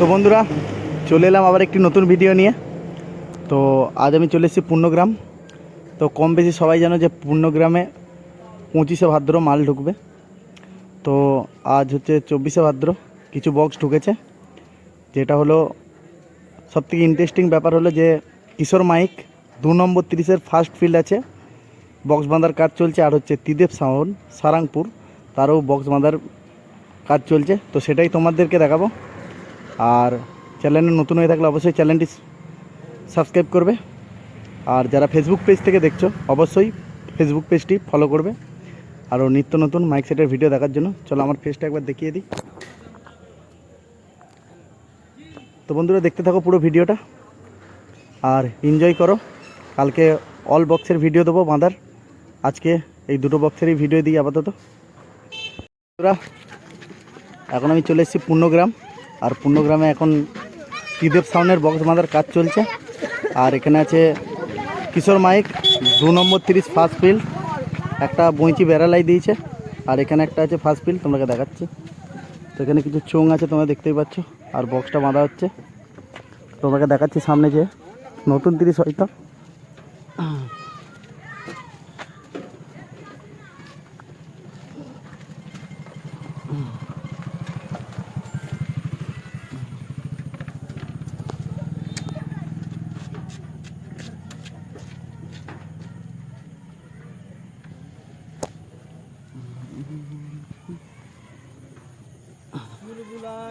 তো বন্ধুরা, চলে এলাম আবার একটি নতুন ভিডিও নিয়ে। তো আজ আমি চলে এসেছি পূর্ণগ্রাম। তো কম বেশি সবাই জানো যে পূর্ণগ্রামে পঁচিশে ভাদ্র মাল ঢুকবে। তো আজ হচ্ছে চব্বিশে ভাদ্র, কিছু বক্স ঢুকেছে। যেটা হলো, সবথেকে ইন্টারেস্টিং ব্যাপার হলো যে কিশোর মাইক দু নম্বর তিরিশের ফার্স্ট ফিল্ড আছে। বক্স বাঁধার কাজ চলছে। আর হচ্ছে ত্রিদেব সাউন্ড, সারাংপুর, তারও বক্স বাঁধার কাজ চলছে। তো সেটাই তোমাদেরকে দেখাবো। আর চ্যানেলে নতুন হয়ে থাকলে অবশ্যই চ্যানেলটি সাবস্ক্রাইব করবে। আর যারা ফেসবুক পেজ থেকে দেখছ, অবশ্যই ফেসবুক পেজটি ফলো করবে। আরও নিত্য নতুন মাইক সেটের ভিডিও দেখার জন্য। চলো আমার পেজটা একবার দেখিয়ে দিই। তো বন্ধুরা, দেখতে থাকো পুরো ভিডিওটা আর এনজয় করো। কালকে অল বক্সের ভিডিও দেবো বাঁধার। আজকে এই দুটো বক্সেরই ভিডিও দিই আপাতত। এখন আমি চলে এসেছি পূর্ণগ্রাম। আর পূর্ণগ্রামে এখন ত্রিদেব সাউন্ডের বক্স বাঁধার কাজ চলছে। আর এখানে আছে কিশোর মাইক, দু নম্বর তিরিশ ফার্স্ট ফিল্ড একটা বইঁচি বেড়ালাই দিয়েছে। আর এখানে একটা আছে ফার্স্ট ফিল্ড তোমাকে দেখাচ্ছি। তো এখানে কিছু চোং আছে, তোমরা দেখতেই পাচ্ছ। আর বক্সটা বাঁধা হচ্ছে। তোমাকে দেখাচ্ছি সামনে যে নতুন তিরিশ হয়তো।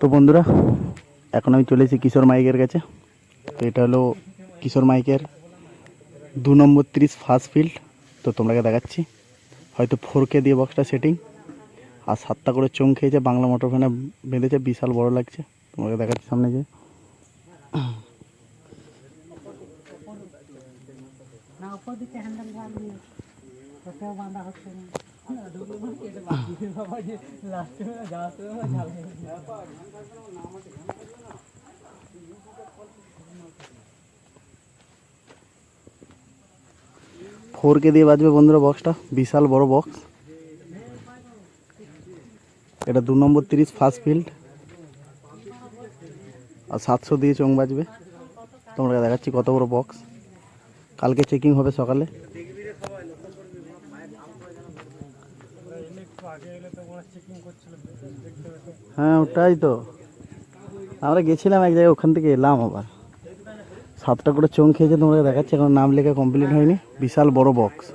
তো বন্ধুরা, এখন আমি চলে এসেছি কিশোর মাইকের কাছে। তো এটা হলো কিশোর মাইকের দু নম্বর তিরিশ ফার্স্ট ফিল্ড তো তোমরাকে দেখাচ্ছি। হয়তো ফোর কে দিয়ে বক্সটা সেটিং আর সাতটা করে চোং খেয়েছে, বাংলা মোটর ফ্যানে বেঁধেছে, বিশাল বড় লাগছে। তোমাকে দেখাচ্ছি সামনে যে। না উপর দিকে হ্যান্ডেল বাঁধা হচ্ছে না। ফোর কে দিয়ে বাজবে বন্ধুরা বক্সটা বিশাল বড় বক্স এটা দু নম্বর তিরিশ ফার্স্ট ফিল্ড আর সাতশো দিয়ে চোং বাজবে। তোমরা দেখাচ্ছি কত বড় বক্স কালকে চেকিং হবে সকালে। হ্যাঁ ওটাই তো। আমরা গেছিলাম এক জায়গায়, ওখান থেকে এলাম আবার। সাতটা করে চোং খেয়েছে তোমরা দেখাচ্ছে, এখন নাম লেখা কমপ্লিট হয়নি। বিশাল বড় বক্স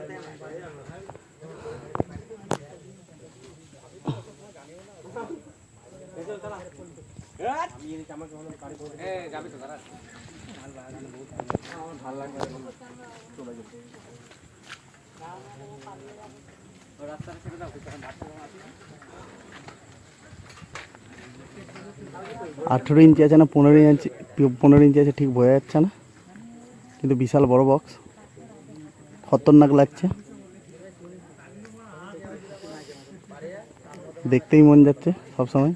আঠেরো ইঞ্চি আছে না, পনেরো ইঞ্চি পনেরো ইঞ্চি আছে, ঠিক বোঝা যাচ্ছে না। কিন্তু বিশাল বড় বক্স খতরনাক লাগছে। দেখতেই মন যাচ্ছে সবসময়।